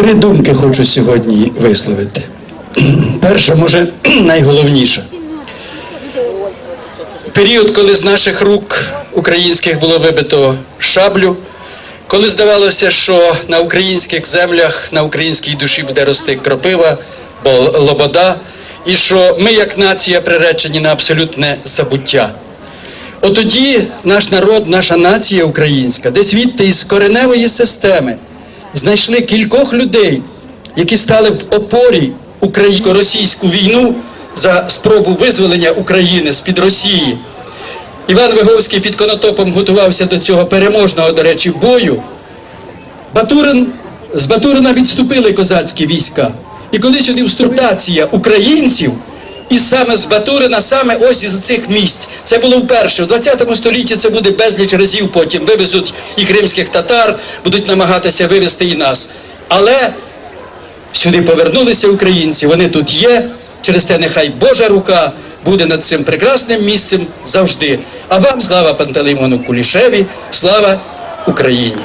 Три думки хочу сьогодні висловити. Перша, може, найголовніша. Період, коли з наших рук українських було вибито шаблю, коли здавалося, що на українських землях, на українській душі буде рости кропива, бо лобода, і що ми, як нація, приречені на абсолютне забуття. Отоді наш народ, наша нація українська, десь відти із кореневої системи знайшли кількох людей, які стали в опорі українсько-російську війну за спробу визволення України з-під Росії. Іван Виговський під Конотопом готувався до цього переможного, до речі, бою. Батурин, з Батурина відступили козацькі війська. І коли сюди вступація українців, і саме з Батурина, саме ось із цих місць. Це було вперше. У 20 столітті це буде безліч разів потім. Вивезуть і кримських татар, будуть намагатися вивезти і нас. Але сюди повернулися українці, вони тут є. Через те нехай Божа рука буде над цим прекрасним місцем завжди. А вам слава Пантелеймону Кулішеві, слава Україні!